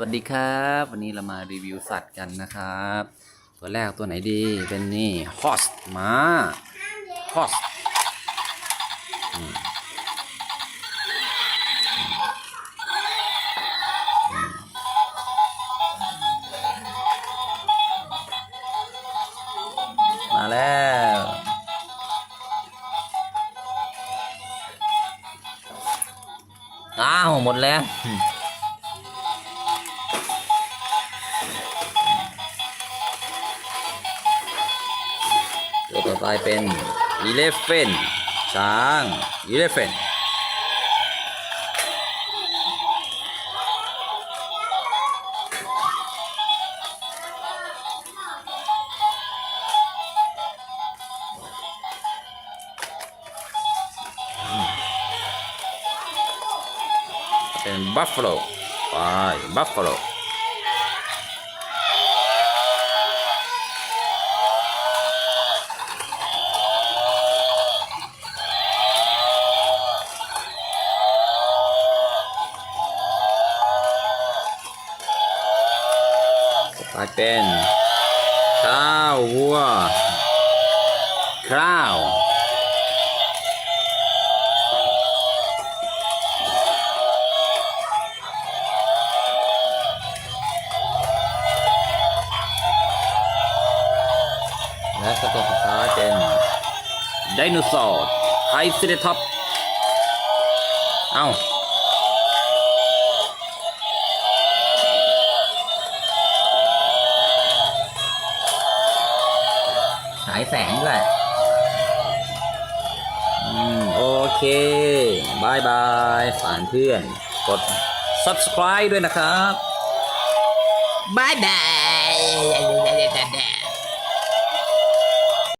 วัสดีครับ วันนี้เรามารีวิวสัตว์กันนะครับ ตัวแรกตัวไหนดีเป็นนี่ฮอสม้าฮอสมาแล้วอ้าวหมดแล้ว ตัวต่อไปเป็นอีเลฟเฟนช้างอีเลฟเฟนเป็นบัฟฟาโลไปบั ไปเป็นข้าววัวข้าว และตัวสุดท้ายเป็นไดโนเสาร์ไทรเซราทอป เอ้าายแสงแหละโอเคบายบายฝานเพื่อน กด subscribe ด้วยนะครับบายบาย